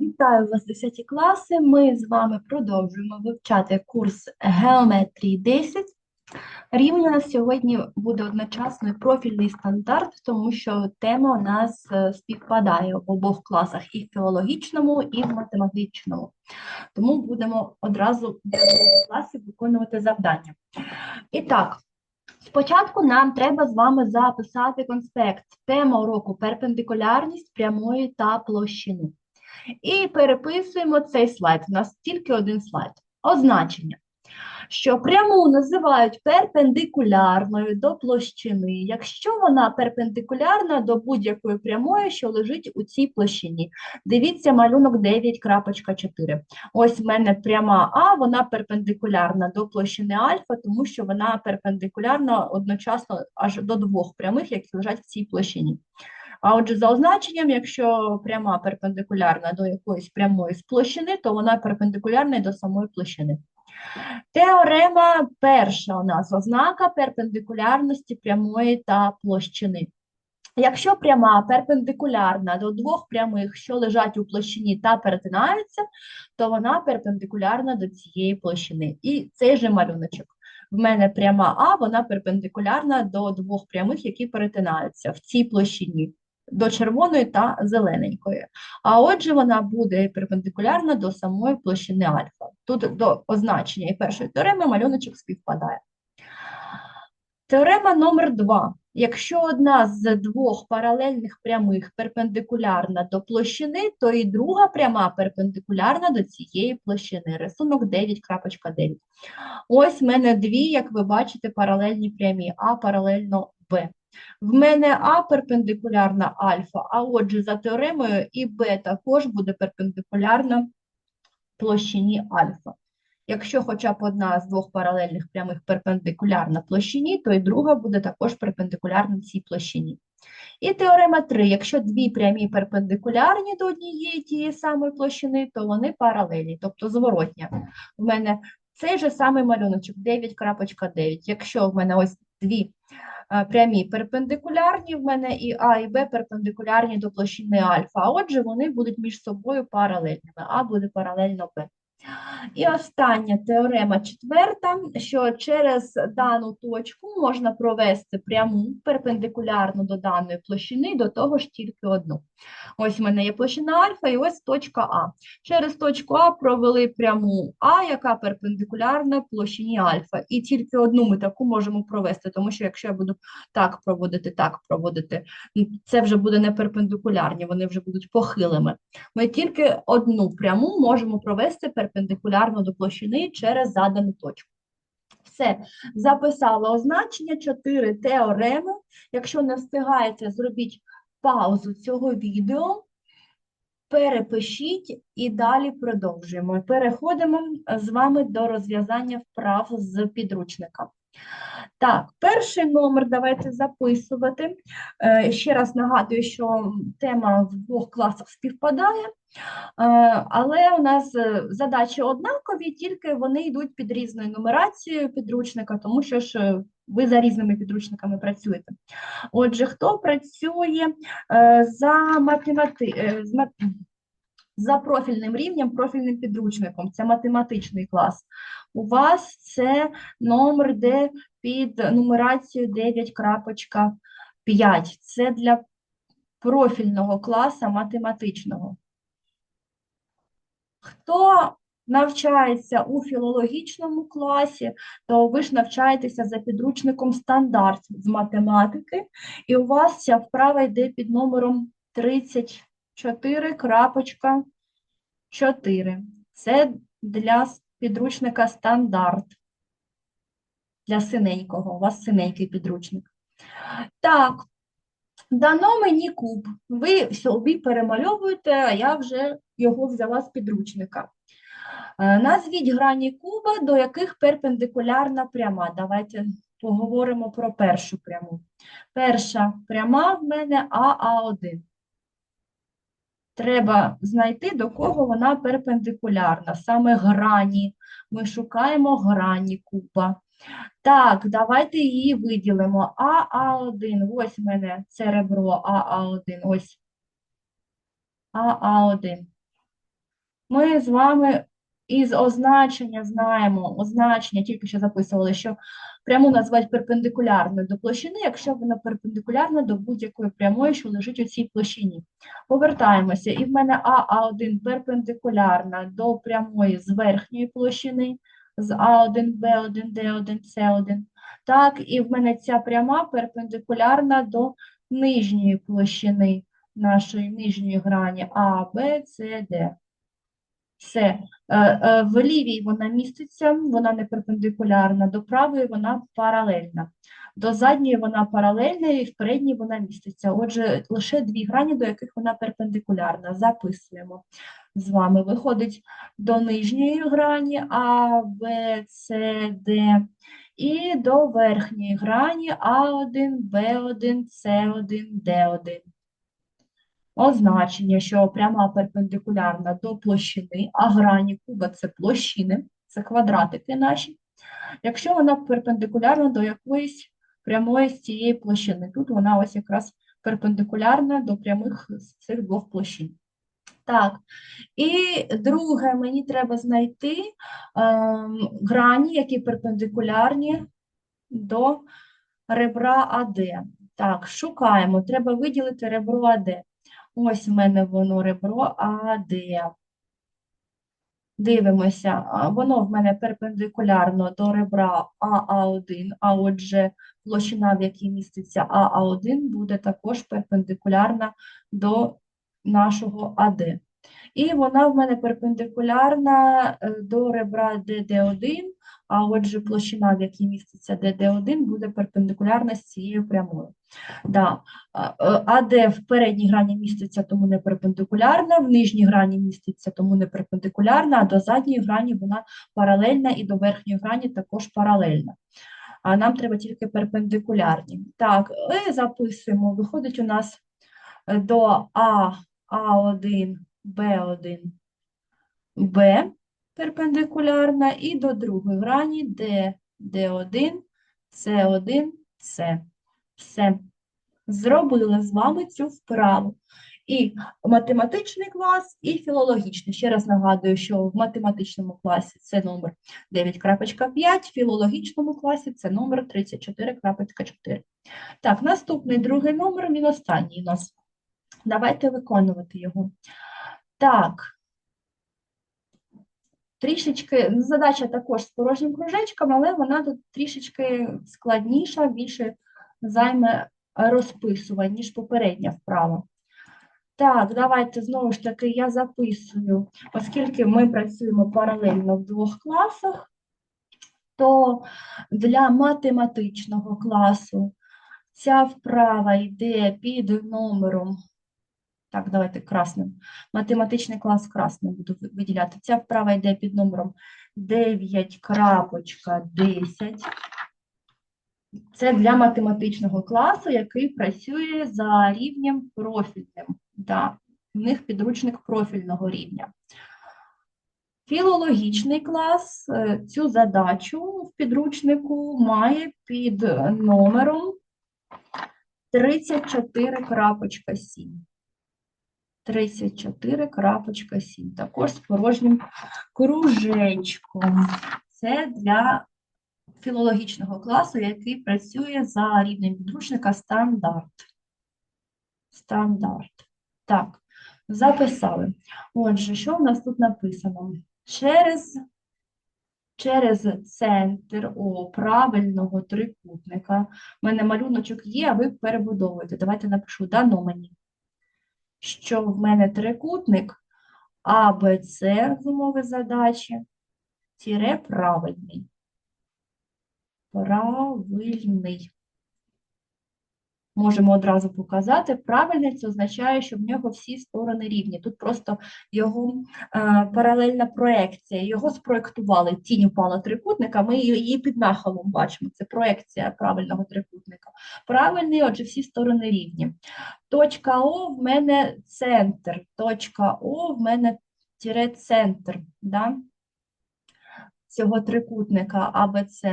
Вітаю вас, 10 класи. Ми з вами продовжуємо вивчати курс Геометрії 10. Рівень у нас сьогодні буде одночасно профільний стандарт, тому що тема у нас е, співпадає в обох класах і в філологічному, і в математичному. Тому будемо одразу для двох класів виконувати завдання. І так, спочатку нам треба з вами записати конспект. Тема уроку перпендикулярність прямої та площини. І переписуємо цей слайд. У нас тільки один слайд. Означення. Що пряму називають перпендикулярною до площини, якщо вона перпендикулярна до будь-якої прямої, що лежить у цій площині. Дивіться малюнок 9.4. Ось в мене пряма А, вона перпендикулярна до площини альфа, тому що вона перпендикулярна одночасно аж до двох прямих, які лежать в цій площині. А отже, за означенням, якщо пряма перпендикулярна до якоїсь прямої площини, то вона перпендикулярна до самої площини. Теорема перша у нас ознака перпендикулярності прямої та площини. Якщо пряма перпендикулярна до двох прямих, що лежать у площині та перетинаються, то вона перпендикулярна до цієї площини. І цей же малюночок. В мене пряма А, вона перпендикулярна до двох прямих, які перетинаються в цій площині до червоної та зелененької. А отже, вона буде перпендикулярна до самої площини альфа. Тут до означення і першої теореми малюночок співпадає. Теорема номер 2. Якщо одна з двох паралельних прямих перпендикулярна до площини, то і друга пряма перпендикулярна до цієї площини. Рисунок 9.9. Ось в мене дві, як ви бачите, паралельні прямі, А паралельно Б. В мене А перпендикулярна альфа, а отже, за теоремою і Б також буде перпендикулярна площині альфа. Якщо хоча б одна з двох паралельних прямих перпендикулярна площині, то і друга буде також перпендикулярна цій площині. І теорема 3. Якщо дві прямі перпендикулярні до однієї тієї самої площини, то вони паралельні, тобто зворотня. У мене цей же самий малюночок 9.9. Якщо в мене ось дві прямі перпендикулярні, в мене і А, і Б перпендикулярні до площини альфа. Отже, вони будуть між собою паралельними. А буде паралельно Б. І остання теорема четверта, що через дану точку можна провести пряму перпендикулярну до даної площини, до того ж тільки одну. Ось в мене є площина альфа і ось точка А. Через точку А провели пряму А, яка перпендикулярна площині альфа. І тільки одну ми таку можемо провести, тому що якщо я буду так проводити, так проводити, це вже буде не перпендикулярні, вони вже будуть похилими. Ми тільки одну пряму можемо провести перпендикулярно до площини через задану точку. Все, записала означення, чотири теореми. Якщо не встигаєте, зробіть паузу цього відео, перепишіть і далі продовжуємо. Переходимо з вами до розв'язання вправ з підручника. Так, перший номер давайте записувати. Е, ще раз нагадую, що тема в двох класах співпадає, е, але у нас е, задачі однакові, тільки вони йдуть під різною нумерацією підручника, тому що ж ви за різними підручниками працюєте. Отже, хто працює за математи... за профільним рівнем, профільним підручником, це математичний клас. У вас це номер, де під нумерацією 9.5. Це для профільного класу математичного. Хто навчається у філологічному класі, то ви ж навчаєтеся за підручником стандарт з математики, і у вас ця вправа йде під номером 34.4. Це для підручника стандарт для синенького. У вас синенький підручник. Так, дано мені куб. Ви собі перемальовуєте, а я вже його взяла з підручника. Е, назвіть грані куба, до яких перпендикулярна пряма. Давайте поговоримо про першу пряму. Перша пряма в мене АА1. Треба знайти, до кого вона перпендикулярна, саме грані. Ми шукаємо грані куба. Так, давайте її виділимо. АА1, ось в мене це ребро АА1, ось АА1. Ми з вами із означення знаємо, означення тільки що записували, що пряму називають перпендикулярною до площини, якщо вона перпендикулярна до будь-якої прямої, що лежить у цій площині. Повертаємося, і в мене АА1 перпендикулярна до прямої з верхньої площини, з А1, Б1, Д1, С1. Так, і в мене ця пряма перпендикулярна до нижньої площини нашої нижньої грані А, Б, С, Д. Все. Е, е, В лівій вона міститься, вона не перпендикулярна, до правої вона паралельна. До задньої вона паралельна і в передній вона міститься. Отже, лише дві грані, до яких вона перпендикулярна. Записуємо з вами. Виходить до нижньої грані А, Б, С, Д. І до верхньої грані А1, Б1, С1, Д1 означення, що пряма перпендикулярна до площини, а грані куба це площини, це квадратики наші. Якщо вона перпендикулярна до якоїсь прямої з цієї площини, тут вона ось якраз перпендикулярна до прямих з цих двох площин. Так, і друге, мені треба знайти е, грані, які перпендикулярні до ребра АД. Так, шукаємо, треба виділити ребро АД. Ось в мене воно ребро АД. Дивимося, воно в мене перпендикулярно до ребра АА1, а отже, площина, в якій міститься АА1, буде також перпендикулярна до нашого АД. І вона в мене перпендикулярна е, до ребра ДД1, а отже, площина, в якій міститься ДД1, буде перпендикулярна з цією прямою. Да. АД в передній грані міститься, тому не перпендикулярна, в нижній грані міститься, тому не перпендикулярна, а до задньої грані вона паралельна і до верхньої грані також паралельна. А нам треба тільки перпендикулярні. Так, і записуємо. Виходить у нас е, до А, А1, Б1, Б перпендикулярна, і до другої грані Д, Д1, С1, С. Все. Зробили з вами цю вправу. І математичний клас, і філологічний. Ще раз нагадую, що в математичному класі це номер 9.5, в філологічному класі це номер 34.4. Так, наступний другий номер, він останній у нас. Давайте виконувати його. Так, трішечки, задача також з порожнім кружечком, але вона тут трішечки складніша, більше займе розписувань, ніж попередня вправа. Так, давайте знову ж таки я записую, оскільки ми працюємо паралельно в двох класах, то для математичного класу ця вправа йде під номером. Так, давайте красним. Математичний клас красним буду виділяти. Ця вправа йде під номером 9.10. Це для математичного класу, який працює за рівнем профільним. Да, У них підручник профільного рівня. Філологічний клас е, цю задачу в підручнику має під номером 34.7. 34.7. Також з порожнім кружечком. Це для філологічного класу, який працює за рівнем підручника стандарт. Стандарт. Так, записали. Отже, що в нас тут написано? Через через центр О правильного трикутника. У мене малюночок є, а ви перебудовуєте. Давайте напишу дано мені, що в мене трикутник АБЦ з умови задачі, тире правильний правильний. Можемо одразу показати. Правильний це означає, що в нього всі сторони рівні. Тут просто його е, паралельна проекція. Його спроектували. Тінь упала трикутника, ми її під нахилом бачимо. Це проекція правильного трикутника. Правильний, отже, всі сторони рівні. Точка О в мене центр. Точка О в мене тире центр да? цього трикутника АБЦ.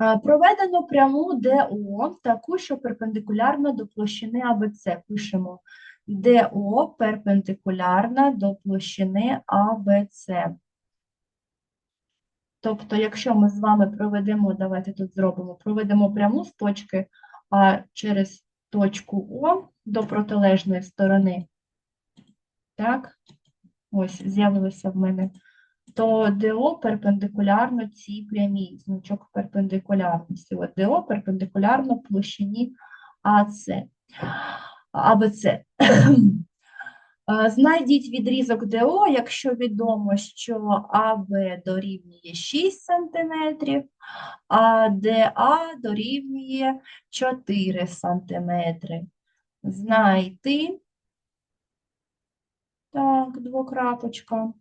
Е, Проведено пряму ДО, таку, що перпендикулярна до площини АБЦ. Пишемо ДО перпендикулярна до площини АБЦ. Тобто, якщо ми з вами проведемо, давайте тут зробимо, проведемо пряму з точки А через точку О до протилежної сторони, так, ось з'явилося в мене, то ДО перпендикулярно цій прямій, значок перпендикулярності. От ДО перпендикулярно площині АЦ, АБЦ. Знайдіть відрізок ДО, якщо відомо, що АБ дорівнює 6 см, а ДА дорівнює 4 см. Знайти. Так, двокрапочка.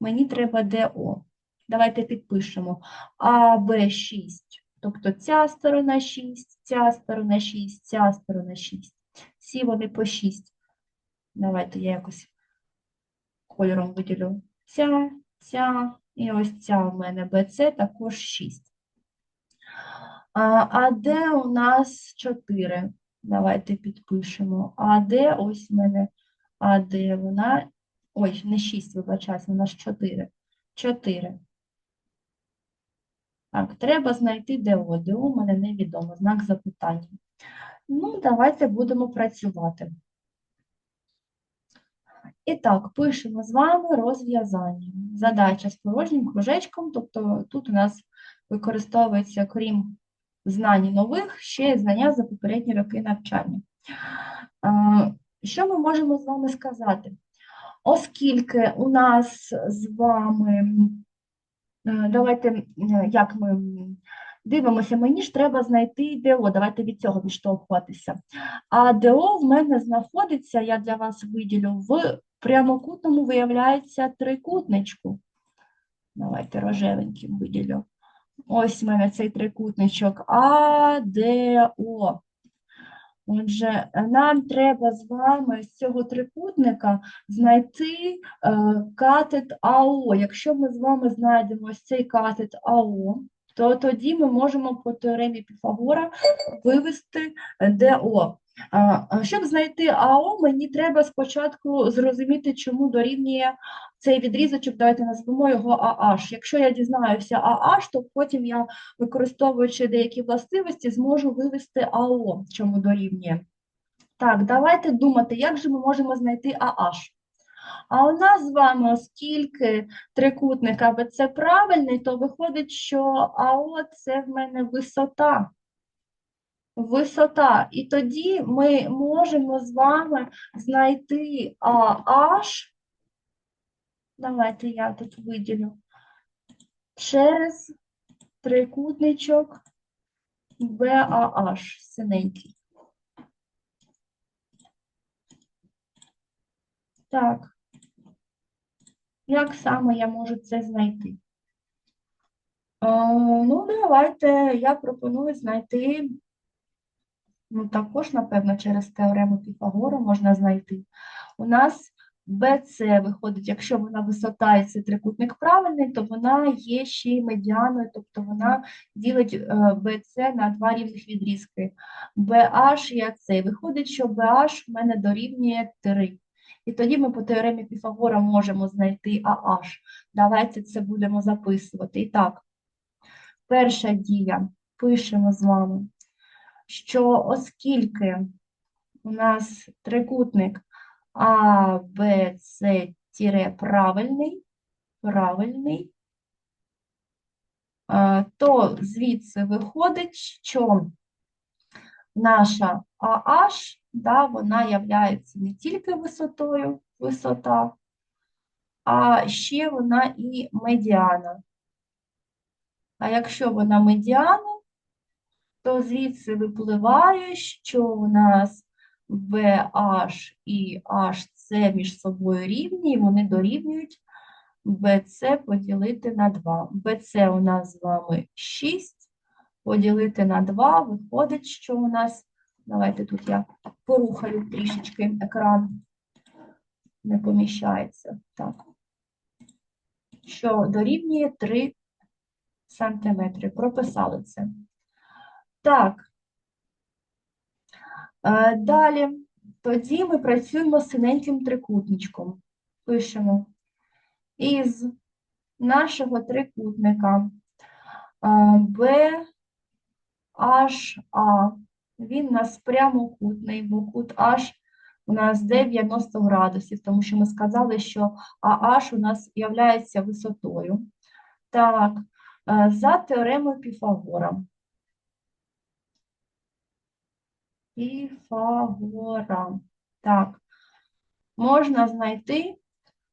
Мені треба ДО. Давайте підпишемо. АБ 6, тобто ця сторона 6, ця сторона 6, ця сторона 6. Всі вони по 6. Давайте я якось кольором виділю. Ця, ця і ось ця у мене БЦ також 6. А, де у нас 4? Давайте підпишемо. А де ось в мене, а де вона, ой, не 6, вибачаюсь, вона ж 4. 4. Так, треба знайти ДО. ДО у мене невідомо, знак запитання. Ну, давайте будемо працювати. І так, пишемо з вами розв'язання. Задача з порожнім кружечком, тобто тут у нас використовується, крім знань нових, ще й знання за попередні роки навчання. Що ми можемо з вами сказати? Оскільки у нас з вами, е, давайте, е, як ми дивимося, мені ж треба знайти ДО, давайте від цього відштовхуватися. А ДО в мене знаходиться, я для вас виділю, в прямокутному, виявляється, трикутничку. Давайте рожевеньким виділю. Ось в мене цей трикутничок АДО. Отже, нам треба з вами з цього трикутника знайти е, катет АО. Якщо ми з вами знайдемо ось цей катет АО, то тоді ми можемо по теоремі Піфагора вивести ДО. Щоб знайти АО, мені треба спочатку зрозуміти, чому дорівнює цей відрізочок, давайте назвемо його АH. Якщо я дізнаюся АH, то потім я, використовуючи деякі властивості, зможу вивести АО, чому дорівнює. Так, давайте думати, як же ми можемо знайти АH. А у нас з вами, оскільки трикутник АБЦ правильний, то виходить, що АО – це в мене висота. Висота. І тоді ми можемо з вами знайти AH, давайте я тут виділю, через трикутничок BAH, синенький. Так. Як саме я можу це знайти? Е, Ну, давайте я пропоную знайти, ну, також, напевно, через теорему Піфагора можна знайти. У нас BC виходить, якщо вона висота і це трикутник правильний, то вона є ще й медіаною, тобто вона ділить е, BC на два рівних відрізки. BH і AC. Виходить, що BH в мене дорівнює 3. І тоді ми по теоремі Піфагора можемо знайти AH. Давайте це будемо записувати. І так, перша дія. Пишемо з вами, що оскільки у нас трикутник А, Б, С тире правильний, правильний, е, то звідси виходить, що наша AH, да, вона являється не тільки висотою, висота, а ще вона і медіана. А якщо вона медіана, то звідси випливає, що у нас BH і HC між собою рівні, і вони дорівнюють BC поділити на 2. BC у нас з вами 6, поділити на 2, виходить, що у нас, давайте тут я порухаю трішечки екран, не поміщається, так, що дорівнює 3 сантиметри. Прописали це. Так. Е, Далі, тоді ми працюємо з синеньким трикутничком. Пишемо із нашого трикутника BHA, він у нас прямокутний, бо кут H у нас 90 градусів, тому що ми сказали, що AH у нас є висотою. Так, е, за теоремою Піфагора. Піфагора. Так, можна знайти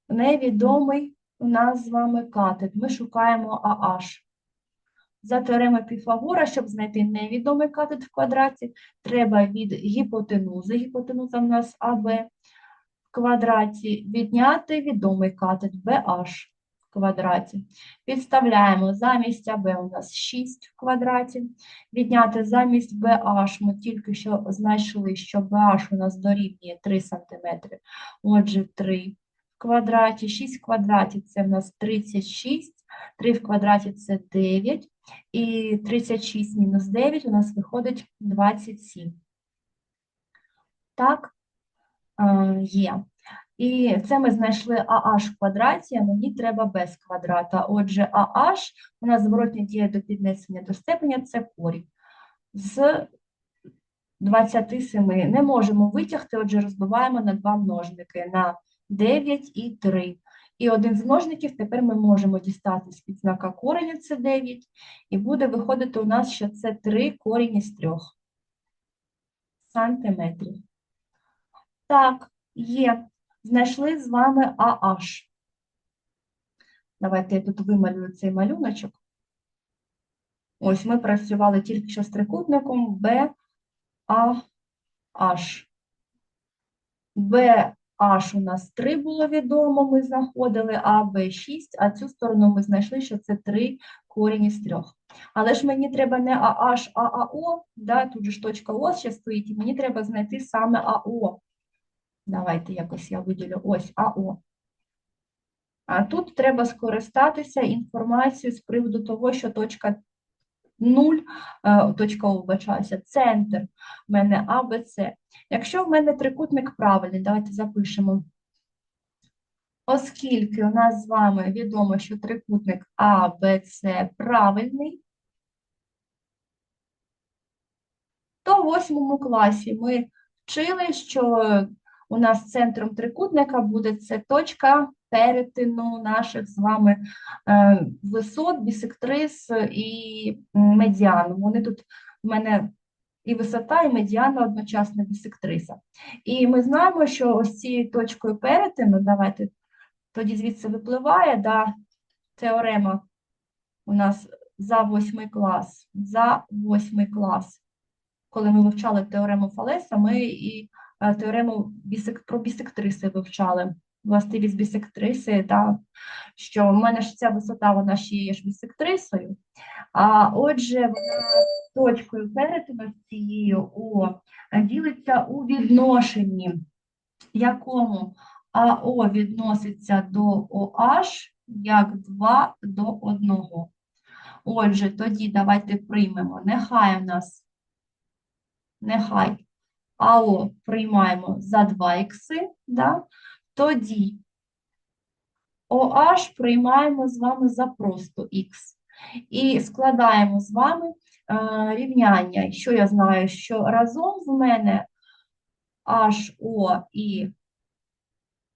невідомий у нас з вами катет. Ми шукаємо AH. За теоремою Піфагора, щоб знайти невідомий катет в квадраті, треба від гіпотенузи, гіпотенуза в нас АБ в квадраті, відняти відомий катет BH квадраті. Підставляємо замість АБ у нас 6 в квадраті. Відняти замість BH ми тільки що знайшли, що BH у нас дорівнює 3 см. Отже, 3 в квадраті, 6 в квадраті це в нас 36, 3 в квадраті це 9, і 36 мінус 9 у нас виходить 27. Так, е, є. І це ми знайшли AH в квадраті, а мені треба без квадрата. Отже, AH у нас зворотня дія до піднесення до степеня це корінь. З 27 не можемо витягти, отже, розбиваємо на два множники на 9 і 3. І один з множників тепер ми можемо дістати з-під знака кореня, це 9, і буде виходити у нас, що це 3 корінь із 3 сантиметрів. Так, є. Знайшли з вами AH. Давайте я тут вималюю цей малюночок. Ось ми працювали тільки що з трикутником BAH. B H у нас 3 було відомо, ми знаходили, а Б 6, а цю сторону ми знайшли, що це 3 корінь із 3. Але ж мені треба не AH, а АО, да, тут же ж точка О ще стоїть, і мені треба знайти саме АО. Давайте якось я виділю ось АО. А тут треба скористатися інформацією з приводу того, що точка 0, е, точка О, вибачаюся, центр в мене А, Б, С. Якщо в мене трикутник правильний, давайте запишемо. Оскільки у нас з вами відомо, що трикутник А, Б, С правильний, то в восьмому класі ми вчили, що у нас центром трикутника буде це точка перетину наших з вами е, висот, бісектрис і медіану. Вони тут в мене і висота, і медіана одночасно бісектриса. І ми знаємо, що ось цією точкою перетину, давайте тоді звідси випливає да, теорема у нас за восьмий клас, за восьмий клас. Коли ми вивчали теорему Фалеса, ми і теорему бісек, про бісектриси вивчали. Властивість бісектриси, да, що в мене ж ця висота, вона ще є ж бісектрисою, а отже, вона точкою перетину з цією О ділиться у відношенні, якому АО відноситься до OH як 2 до 1. Отже, тоді давайте приймемо. Нехай у нас, нехай АО приймаємо за 2 ікси, да? тоді OH приймаємо з вами за просто х. І складаємо з вами е, рівняння. Що я знаю, що разом в мене HO і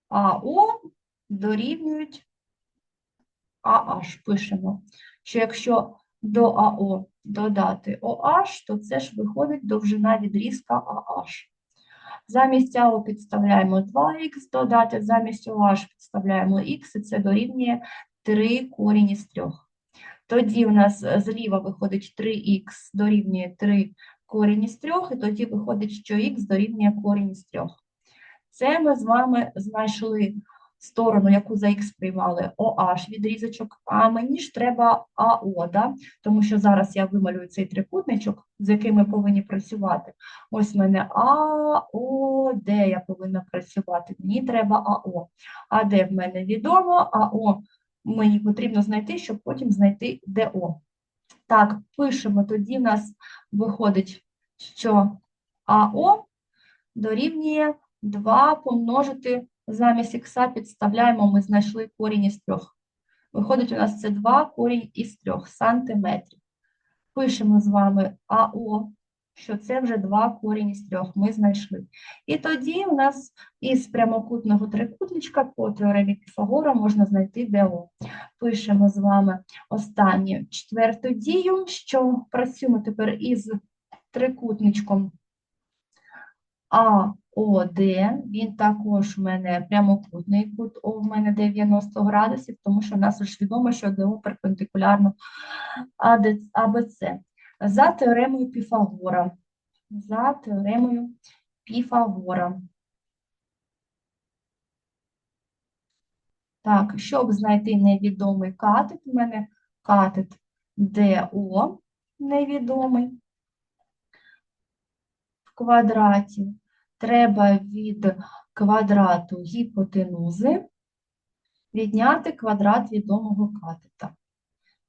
АО дорівнюють AH. Пишемо, що якщо до АО додати OH, то це ж виходить довжина відрізка AH. Замість АО підставляємо 2х додати, замість OH підставляємо х, і це дорівнює 3 корінь із 3. Тоді у нас е, зліва виходить 3х дорівнює 3 корінь із 3, і тоді виходить, що х дорівнює корінь із 3. Це ми з вами знайшли сторону, яку за х приймали OH відрізочок, а мені ж треба АО, да? тому що зараз я вималюю цей трикутничок, з яким ми повинні працювати. Ось в мене АО, де я повинна працювати? Мені треба АО. А де в мене відомо, АО мені потрібно знайти, щоб потім знайти ДО. Так, пишемо, тоді в нас виходить, що АО дорівнює 2 помножити замість х підставляємо, ми знайшли корінь із 3. Виходить, у нас це 2 корінь із 3 сантиметрів. Пишемо з вами АО, що це вже 2 корінь із 3 ми знайшли. І тоді у нас із прямокутного трикутничка по теоремі Піфагора можна знайти ДО. Пишемо з вами останню четверту дію, що працюємо тепер із трикутничком АОД. Він також у мене прямокутний кут, О в мене 90 градусів, тому що в нас ж відомо, що ДО перпендикулярно АБЦ. За теоремою Піфагора. За теоремою Піфагора. Так, щоб знайти невідомий катет, у мене катет ДО невідомий в квадраті. Треба від квадрату гіпотенузи відняти квадрат відомого катета.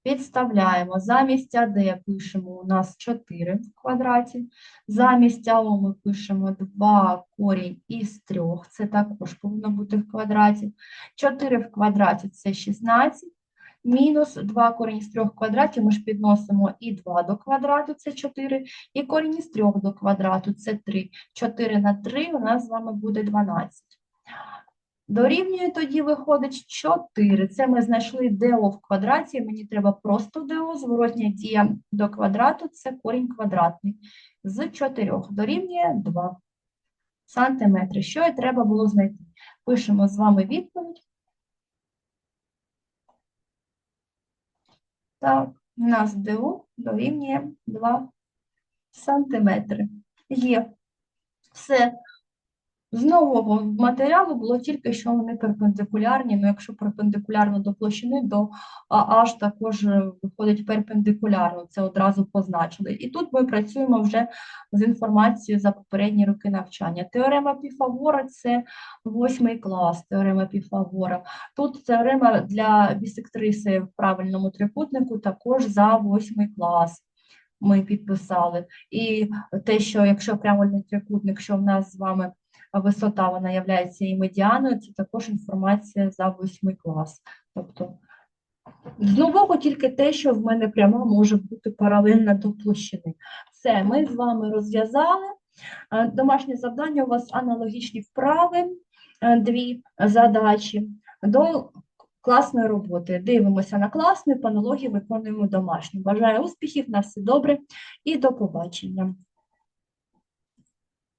Підставляємо. Замість АД пишемо у нас 4 в квадраті. Замість АО ми пишемо 2 корінь із 3. Це також повинно бути в квадраті. 4 в квадраті – це 16. Мінус 2 корінь із 3 в квадраті ми ж підносимо і 2 до квадрату, це 4, і корінь із 3 до квадрату, це 3. 4 на 3 у нас з вами буде 12. Дорівнює тоді виходить 4. Це ми знайшли ДО в квадраті, мені треба просто ДО, зворотня дія до квадрату, це корінь квадратний. З 4 дорівнює 2 сантиметри. Що і треба було знайти? Пишемо з вами відповідь. Так, у нас ДО дорівнює 2 сантиметри. Є. Все. З нового матеріалу було тільки, що вони перпендикулярні, ну якщо перпендикулярно до площини, то аж також е, виходить перпендикулярно, це одразу позначили. І тут ми працюємо вже з інформацією за попередні роки навчання. Теорема Піфагора – це восьмий клас, теорема Піфагора. Тут теорема для бісектриси в правильному трикутнику також за восьмий клас ми підписали. І те, що якщо правильний трикутник, що в нас з вами висота вона є і медіаною, це також інформація за восьмий клас. Тобто з нового тільки те, що в мене пряма може бути паралельна до площини. Все, ми з вами розв'язали. Е, Домашнє завдання у вас аналогічні вправи, е, дві задачі до класної роботи. Дивимося на класну, по аналогії виконуємо домашню. Бажаю успіхів, на все добре і до побачення.